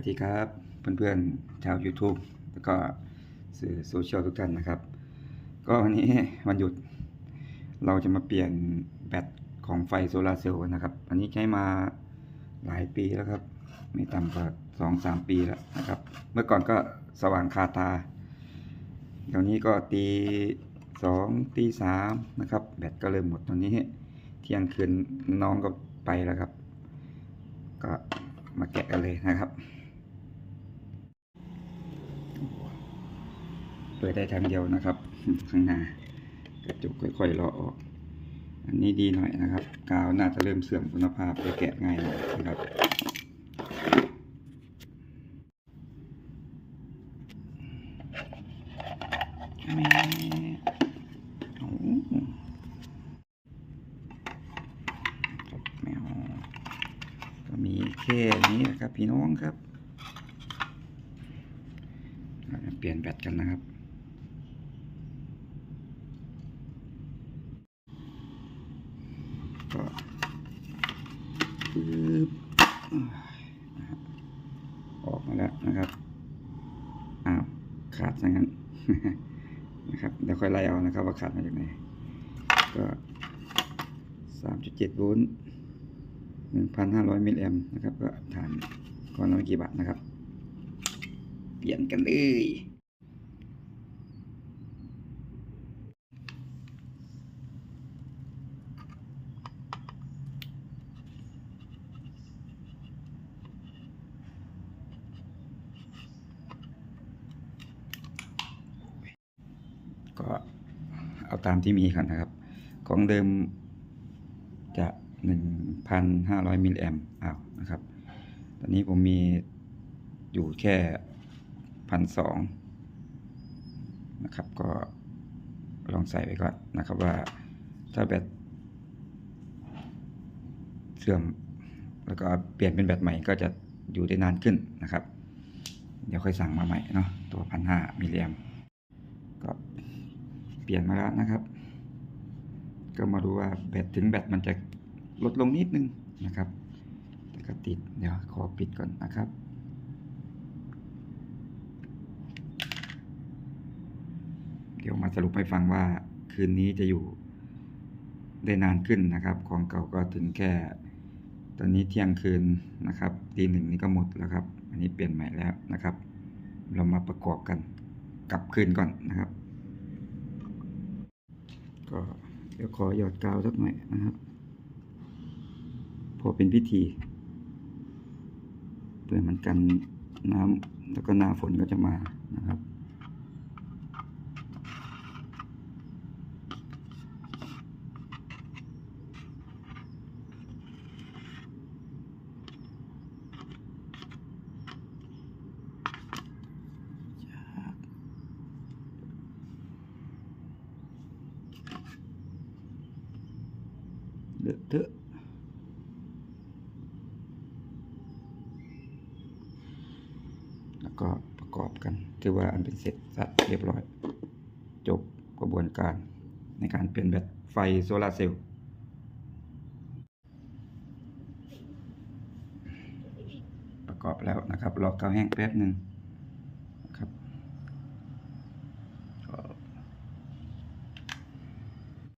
ัสดีครับ เพื่อนๆชาว YouTube แล้วก็สื่อโซเชียลทุกท่านนะครับ ก็วันนี้วันหยุดเราจะมาเปลี่ยนแบตของไฟโซลาเซลล์นะครับ อันนี้ใช้มาหลายปีแล้วครับ ไม่ต่ำกว่าสองสามปีแล้วนะครับ เมื่อก่อนก็สว่างคาตาเดี๋ยวนี้ก็ตีสองตีสามนะครับ แบตก็เริ่มหมดตอนนี้ เที่ยงคืนน้องก็ไปแล้วครับ ก็มาแกะกันเลยนะครับ เปิดได้ทางเดียวนะครับ ข้างหน้ากระจกค่อยๆเลาะออก อันนี้ดีหน่อยนะครับ กาวน่าจะเริ่มเสื่อมคุณภาพไปแกะง่ายหน่อยนะครับแมวก็มีแค่นี้นะครับพี่น้องครับ เปลี่ยนแบตกันนะครับ ก็ปึ๊บออกมาแล้วนะครับอ้าวขาดซะงั้นนะครับเดี๋ยวค่อยไล่เอานะครับ ว่าขาดมาจากไหนก็สามจุดเจ็ดโวลต์หนึ่งพันห้าร้อยมิลลิแอมนะครับ ก็ฐานก้อนละไม่กี่บาทนะครับ เปลี่ยนกันเลย ก็ เอาตามที่มีก่อนนะครับ ของเดิมจะ 1,500 มิลลิแอมป์อ้าวนะครับ ตอนนี้ผมมีอยู่แค่พันสองนะครับ ก็ลองใส่ไปก่อนนะครับว่าถ้าแบตเสื่อมแล้วก็เปลี่ยนเป็นแบตใหม่ก็จะอยู่ได้นานขึ้นนะครับ เดี๋ยวค่อยสั่งมาใหม่เนาะตัวพันห้ามิลลิแอมป์ ปลี่ยนมาแล้วนะครับ ก็มาดูว่าแบตถึงแบตมันจะลดลงนิดนึงนะครับ แต่ก็ติดเดี๋ยวขอปิดก่อนนะครับเดี๋ยวมาสรุปให้ฟังว่าคืนนี้จะอยู่ได้นานขึ้นนะครับ ของเก่าก็ถึงแค่ ตอนนี้เที่ยงคืนนะครับตีหนึ่งนี่ก็หมดแล้วครับ อันนี้เปลี่ยนใหม่แล้วนะครับ เรามาประกอบกันกลับคืนก่อนนะครับ ก็เดี๋ยวขอหยอดกาวสักหน่อยนะครับ พอเป็นพิธีเพื่อมันกันน้ำแล้วก็หน้าฝนก็จะมานะครับ เลอะเทอะแล้วก็ประกอบกันถือว่าอันเป็นเสร็จสัดเรียบร้อย จบกระบวนการในการเปลี่ยนแบตไฟโซลาร์เซลล์ประกอบแล้วนะครับรอเกาแห้งแป๊บหนึ่ง